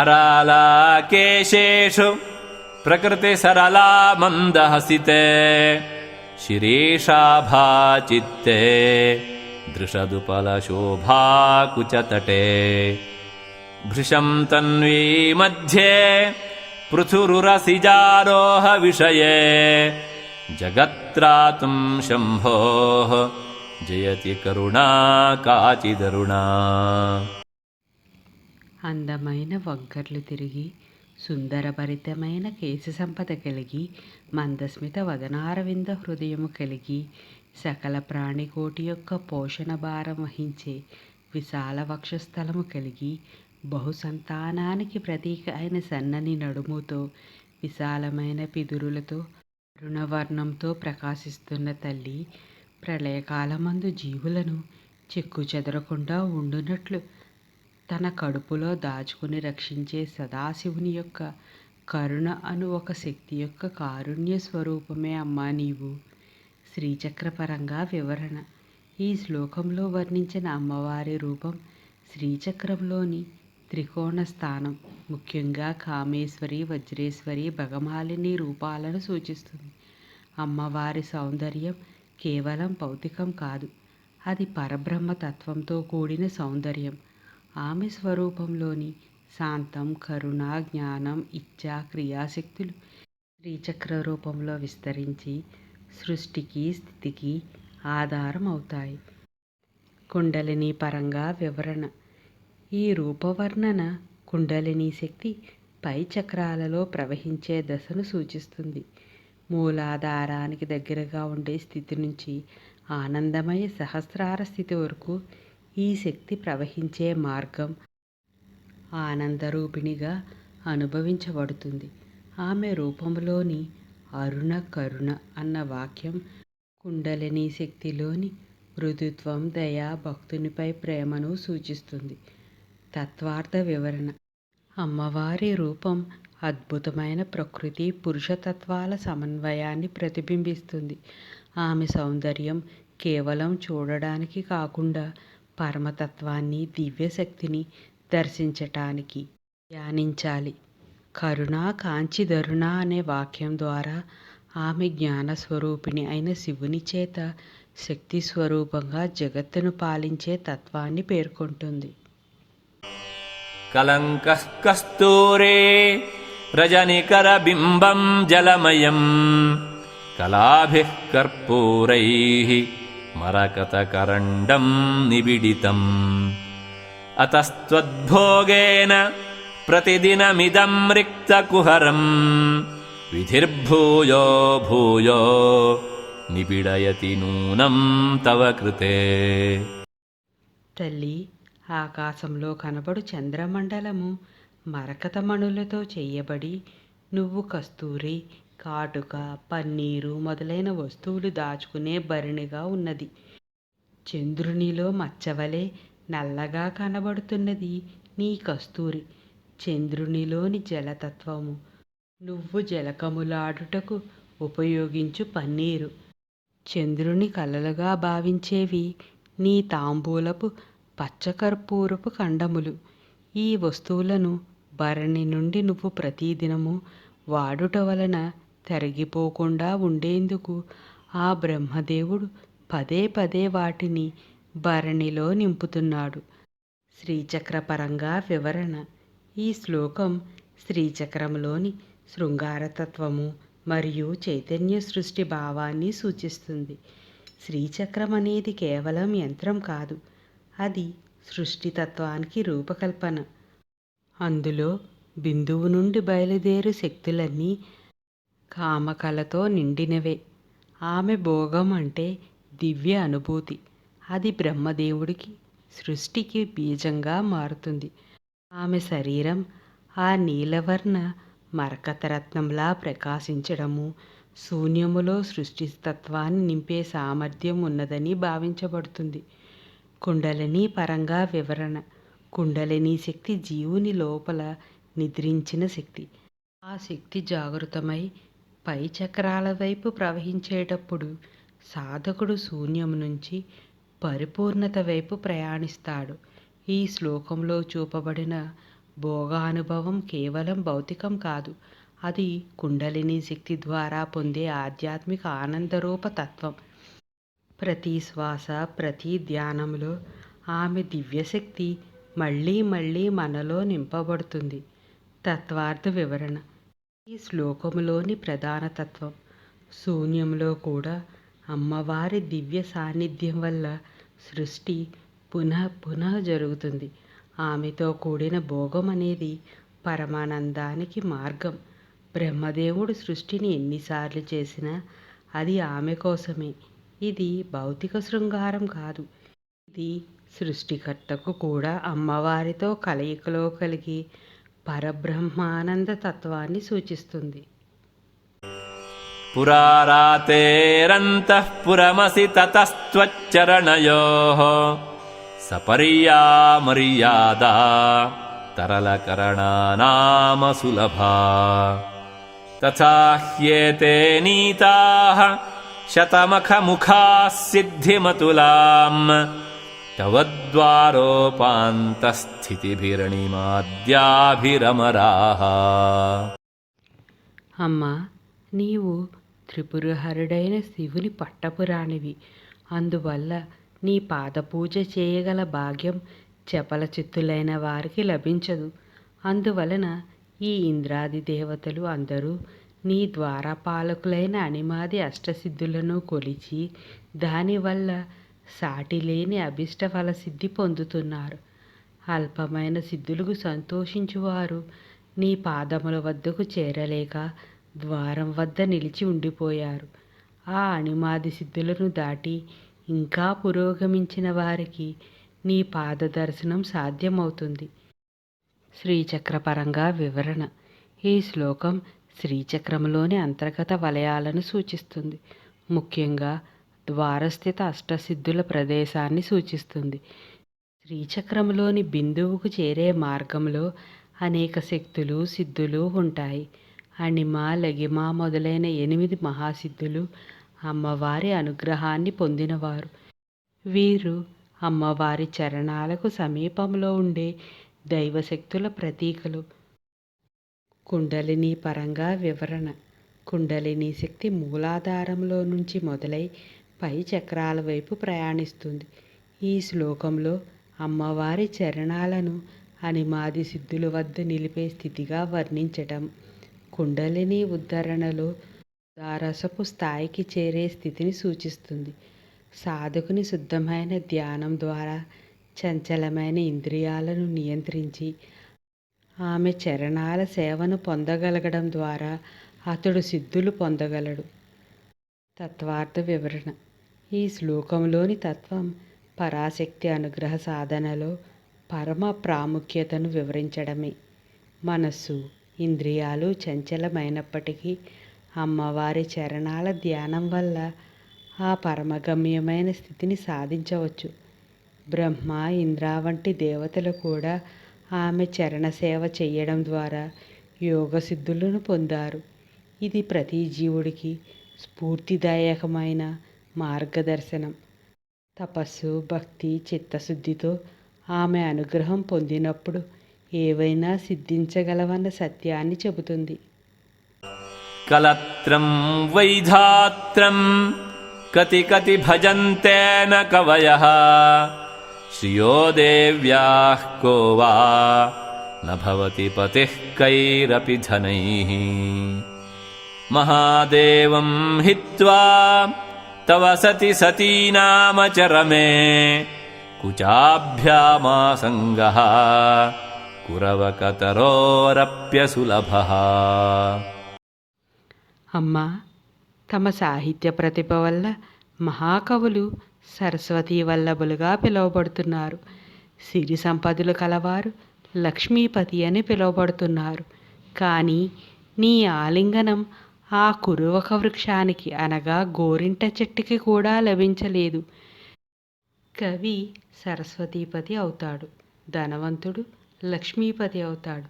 अरालाकेशेषु प्रकृतिसरला मन्दहसिते शिरीषाभाचित्ते दृशदुपलशोभाकुचतटे भृशं तन्वी मध्ये पृथुरुरसिजारोहविषये जगत्त्रातुं शम्भोः जयति करुणा काचिदरुणा అందమైన వగ్గర్లు తిరిగి సుందరభరితమైన కేశ సంపద కలిగి మందస్మిత వదనారవింద హృదయము కలిగి సకల ప్రాణికోటి యొక్క పోషణ భారం వహించే విశాల వక్షస్థలము కలిగి బహుసంతానానికి ప్రతీక అయిన సన్నని నడుముతో విశాలమైన పిదురులతో రుణవర్ణంతో ప్రకాశిస్తున్న తల్లి ప్రళయకాలమందు జీవులను చెక్కు చెదరకుండా ఉండునట్లు తన కడుపులో దాచుకుని రక్షించే సదాశివుని యొక్క కరుణ అను ఒక శక్తి యొక్క కారుణ్య స్వరూపమే అమ్మా నీవు. శ్రీచక్రపరంగా వివరణ. ఈ శ్లోకంలో వర్ణించిన అమ్మవారి రూపం శ్రీచక్రంలోని త్రికోణ స్థానం ముఖ్యంగా కామేశ్వరి వజ్రేశ్వరి భగమాలిని రూపాలను సూచిస్తుంది. అమ్మవారి సౌందర్యం కేవలం భౌతికం కాదు అది పరబ్రహ్మ తత్వంతో కూడిన సౌందర్యం. ఆమె స్వరూపంలోని శాంతం కరుణ జ్ఞానం ఇచ్చ క్రియాశక్తులు శ్రీచక్ర రూపంలో విస్తరించి సృష్టికి స్థితికి ఆధారం అవుతాయి కుండలిని పరంగా వివరణ. ఈ రూపవర్ణన కుండలిని శక్తి పై చక్రాలలో ప్రవహించే దశను సూచిస్తుంది. మూలాధారానికి దగ్గరగా ఉండే స్థితి నుంచి ఆనందమయ సహస్రార స్థితి వరకు ఈ శక్తి ప్రవహించే మార్గం ఆనందరూపిణిగా అనుభవించబడుతుంది. ఆమె రూపంలోని అరుణ కరుణ అన్న వాక్యం కుండలిని శక్తిలోని మృదుత్వం దయా భక్తునిపై ప్రేమను సూచిస్తుంది. తత్వార్థ వివరణ. అమ్మవారి రూపం అద్భుతమైన ప్రకృతి పురుషతత్వాల సమన్వయాన్ని ప్రతిబింబిస్తుంది. ఆమె సౌందర్యం కేవలం చూడడానికి కాకుండా పరమతత్వాన్ని దివ్యశక్తిని దర్శించటానికి ధ్యానించాలి. కరుణా కాంచి దరుణ అనే వాక్యం ద్వారా ఆమె జ్ఞానస్వరూపిణి అయిన శివుని చేత శక్తి స్వరూపంగా జగత్తును పాలించే తత్వాన్ని పేర్కొంటుంది. కలంక కస్తూరే రజనికర బింబం జలమయం కలాభి కర్పూరై मरकतकरण्डं निबिडितम् अतस्त्वद्भोगेन प्रतिदिनमिदं रिक्तकुहरम् विधिर्भूयो भूयो निबिडयति नूनं तव कृते తల్లి ఆకాశంలో కనబడు చంద్రమండలము మరకతమణులతో చేయబడి నువ్వు కస్తూరి కాటుక పన్నీరు మొదలైన వస్తువులు దాచుకునే భరణిగా ఉన్నది. చంద్రునిలో మచ్చవలే నల్లగా కనబడుతున్నది నీ కస్తూరి. చంద్రునిలోని జలతత్వము నువ్వు జలకములాడుటకు ఉపయోగించు పన్నీరు. చంద్రుని కలలుగా భావించేవి నీ తాంబూలపు పచ్చకర్పూరపు ఖండములు. ఈ వస్తువులను భరణి నుండి నువ్వు ప్రతిదినము వాడుట వలన తరిగిపోకుండా ఉండేందుకు ఆ బ్రహ్మదేవుడు పదే పదే వాటిని భరణిలో నింపుతున్నాడు. శ్రీచక్రపరంగా వివరణ. ఈ శ్లోకం శ్రీచక్రంలోని శృంగారతత్వము మరియు చైతన్య సృష్టి భావాన్ని సూచిస్తుంది. శ్రీచక్రం అనేది కేవలం యంత్రం కాదు అది సృష్టితత్వానికి రూపకల్పన. అందులో బిందువు నుండి బయలుదేరు శక్తులన్నీ కామకలతో నిండినవే. ఆమె భోగం అంటే దివ్య అనుభూతి. అది బ్రహ్మదేవుడికి సృష్టికి బీజంగా మారుతుంది. ఆమె శరీరం ఆ నీలవర్ణ మరకతరత్నంలా ప్రకాశించడము శూన్యములో సృష్టితత్వాన్ని నింపే సామర్థ్యం ఉన్నదని భావించబడుతుంది. కుండలిని పరంగా వివరణ. కుండలిని శక్తి జీవుని లోపల నిద్రించిన శక్తి. ఆ శక్తి జాగృతమై పై చక్రాల వైపు ప్రవహించేటప్పుడు సాధకుడు శూన్యం నుంచి పరిపూర్ణత వైపు ప్రయాణిస్తాడు. ఈ శ్లోకంలో చూపబడిన భోగానుభవం కేవలం భౌతికం కాదు అది కుండలిని శక్తి ద్వారా పొందే ఆధ్యాత్మిక ఆనందరూప తత్వం. ప్రతి శ్వాస ప్రతి ధ్యానంలో ఆమె దివ్యశక్తి మళ్ళీ మళ్ళీ మనలో నింపబడుతుంది. తత్వార్థ వివరణ. ఈ శ్లోకములోని ప్రధాన తత్వం శూన్యంలో కూడా అమ్మవారి దివ్య సాన్నిధ్యం వల్ల సృష్టి పునః పునః జరుగుతుంది. ఆమెతో కూడిన భోగం అనేది పరమానందానికి మార్గం. బ్రహ్మదేవుడు సృష్టిని ఎన్నిసార్లు చేసినా అది ఆమె కోసమే. ఇది భౌతిక శృంగారం కాదు. ఇది సృష్టికర్తకు కూడా అమ్మవారితో కలయికలో కలిగి పరబ్రహ్మానంద తత్వాన్ని సూచిస్తుంది. పురారాతేరంతఃపురమసి తతస్త్వచ్చరణయో సపర్యా మర్యాదా తరళకరణానామ సులభా తథా హ్యేతే నీతాः శతమఖముఖాः సిద్ధిమతులాం అమ్మా నీవు త్రిపురహరుడైన శివుని పట్టపురాణివి అందువల్ల నీ పాదపూజ చేయగల భాగ్యం చపల చిత్తులైన వారికి లభించదు. అందువలన ఈ ఇంద్రాది దేవతలు అందరూ నీ ద్వారపాలకులైన అనిమాది అష్టసిద్ధులను కొలిచి దానివల్ల సాటిలేని అభిష్ట ఫలసిద్ధి పొందుతున్నారు. అల్పమైన సిద్ధులకు సంతోషించువారు. నీ పాదముల వద్దకు చేరలేక ద్వారం వద్ద నిలిచి ఉండిపోయారు. ఆ అణిమాది సిద్ధులను దాటి ఇంకా పురోగమించిన వారికి నీ పాద దర్శనం సాధ్యమవుతుంది. శ్రీచక్రపరంగా వివరణ. ఈ శ్లోకం శ్రీచక్రంలోని అంతర్గత వలయాలను సూచిస్తుంది. ముఖ్యంగా ద్వారస్థిత అష్టసిద్ధుల ప్రదేశాన్ని సూచిస్తుంది. శ్రీచక్రంలోని బిందువుకు చేరే మార్గంలో అనేక శక్తులు సిద్ధులు ఉంటాయి. అణిమ లగిమ మొదలైన ఎనిమిది మహాసిద్ధులు అమ్మవారి అనుగ్రహాన్ని పొందినవారు. వీరు అమ్మవారి చరణాలకు సమీపంలో ఉండే దైవశక్తుల ప్రతీకలు. కుండలిని పరంగా వివరణ. కుండలిని శక్తి మూలాధారంలో నుంచి మొదలై పై చక్రాల వైపు ప్రయాణిస్తుంది. ఈ శ్లోకంలో అమ్మవారి చరణాలను అనిమాది సిద్ధుల వద్ద నిలిపే స్థితిగా వర్ణించటం. కుండలిని ఉద్ధరణలో దారసపు స్థాయికి చేరే స్థితిని సూచిస్తుంది. సాధకుని శుద్ధమైన ధ్యానం ద్వారా చంచలమైన ఇంద్రియాలను నియంత్రించి ఆమె చరణాల సేవను పొందగలగడం ద్వారా అతడు సిద్ధులు పొందగలడు. తత్వార్థ వివరణ. ఈ శ్లోకంలోని తత్వం పరాశక్తి అనుగ్రహ సాధనలో పరమ ప్రాముఖ్యతను వివరించడమే. మనస్సు ఇంద్రియాలు చంచలమైనప్పటికీ అమ్మవారి చరణాల ధ్యానం వల్ల ఆ పరమగమ్యమైన స్థితిని సాధించవచ్చు. బ్రహ్మ ఇంద్ర వంటి దేవతలు కూడా ఆమె చరణ సేవ చేయడం ద్వారా యోగ సిద్ధులను పొందారు. ఇది ప్రతి జీవుడికి స్ఫూర్తిదాయకమైన మార్గదర్శనం. తపస్సు భక్తి చిత్తశుద్ధితో ఆమె అనుగ్రహం పొందినప్పుడు ఏవైనా సిద్ధించగలవన్న సత్యాన్ని చెబుతుంది. కలత్రం వైధాత్రం కతి కతి భజంతేన కవయ శ్రియో దేవ్యా కో నభవతి పతి కైరపి ధనై। మహాదేవం హిత్వా తవ సతి సతీనామచరమే కుచాభ్యామాసంగ కురవకతరోరప్యసులభ అమ్మ తమ సాహిత్య ప్రతిభ వల్ల మహాకవులు సరస్వతీ వల్లభులుగా పిలువబడుతున్నారు. సిరి సంపదలు కలవారు లక్ష్మీపతి అని పిలువబడుతున్నారు. కానీ నీ ఆలింగనం ఆ కురువక వృక్షానికి అనగా గోరింట చెట్టుకి కూడా లభించలేదు. కవి సరస్వతీపతి అవుతాడు. ధనవంతుడు లక్ష్మీపతి అవుతాడు.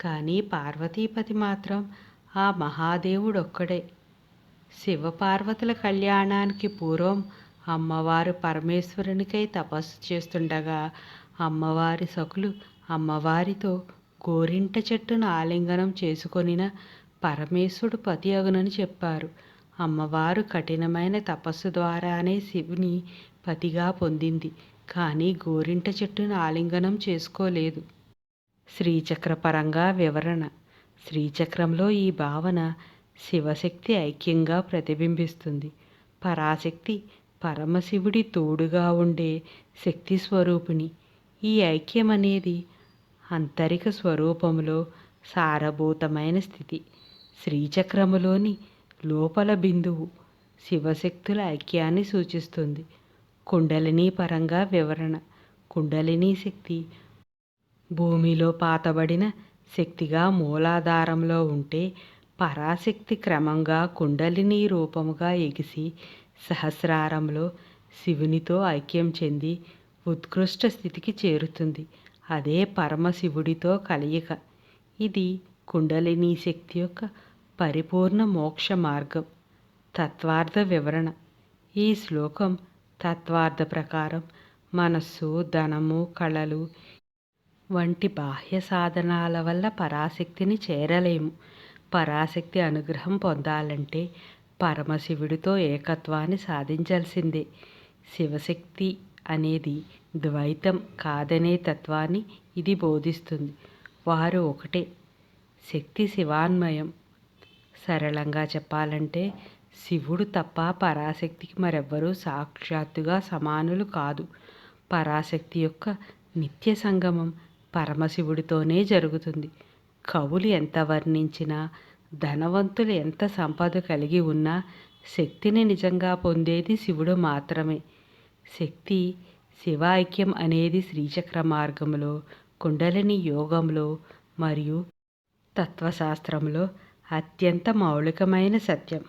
కానీ పార్వతీపతి మాత్రం ఆ మహాదేవుడొక్కడే. శివపార్వతుల కళ్యాణానికి పూర్వం అమ్మవారు పరమేశ్వరునికై తపస్సు చేస్తుండగా అమ్మవారి సకులు అమ్మవారితో గోరింట చెట్టును ఆలింగనం చేసుకొనిన పరమేశ్వరుడు పతి అగునని చెప్పారు. అమ్మవారు కఠినమైన తపస్సు ద్వారానే శివుని పతిగా పొందింది. కానీ గోరింట చెట్టును ఆలింగనం చేసుకోలేదు. శ్రీచక్రపరంగా వివరణ. శ్రీచక్రంలో ఈ భావన శివశక్తి ఐక్యంగా ప్రతిబింబిస్తుంది. పరాశక్తి పరమశివుడి తోడుగా ఉండే శక్తి స్వరూపిణి. ఈ ఐక్యం అనేది అంతరిక స్వరూపంలో సారభూతమైన స్థితి. శ్రీచక్రములోని లోపల బిందువు శివశక్తుల ఐక్యాన్ని సూచిస్తుంది. కుండలిని పరంగా వివరణ. కుండలిని శక్తి భూమిలో పాతబడిన శక్తిగా మూలాధారంలో ఉంటే పరాశక్తి క్రమంగా కుండలిని రూపముగా ఎగిసి సహస్రారంలో శివునితో ఐక్యం చెంది ఉత్కృష్ట స్థితికి చేరుతుంది. అదే పరమశివుడితో కలయిక. ఇది కుండలిని శక్తి యొక్క పరిపూర్ణ మోక్ష మార్గం. తత్వార్థ వివరణ. ఈ శ్లోకం తత్వార్థ ప్రకారం మనస్సు ధనము కళలు వంటి బాహ్య సాధనాల వల్ల పరాశక్తిని చేరలేము. పరాశక్తి అనుగ్రహం పొందాలంటే పరమశివుడితో ఏకత్వాన్ని సాధించాల్సిందే. శివశక్తి అనేది ద్వైతం కాదనే తత్వాన్ని ఇది బోధిస్తుంది. వారు ఒకటే. శక్తి శివాన్మయం. సరళంగా చెప్పాలంటే శివుడు తప్ప పరాశక్తికి మరెవ్వరూ సాక్షాత్తుగా సమానులు కాదు. పరాశక్తి యొక్క నిత్య సంగమం పరమశివుడితోనే జరుగుతుంది. కవులు ఎంత వర్ణించినా ధనవంతులు ఎంత సంపద కలిగి ఉన్నా శక్తిని నిజంగా పొందేది శివుడు మాత్రమే. శక్తి శివైక్యం అనేది శ్రీచక్ర మార్గంలో కుండలిని యోగంలో మరియు తత్వశాస్త్రంలో అత్యంత మౌలికమైన సత్యం.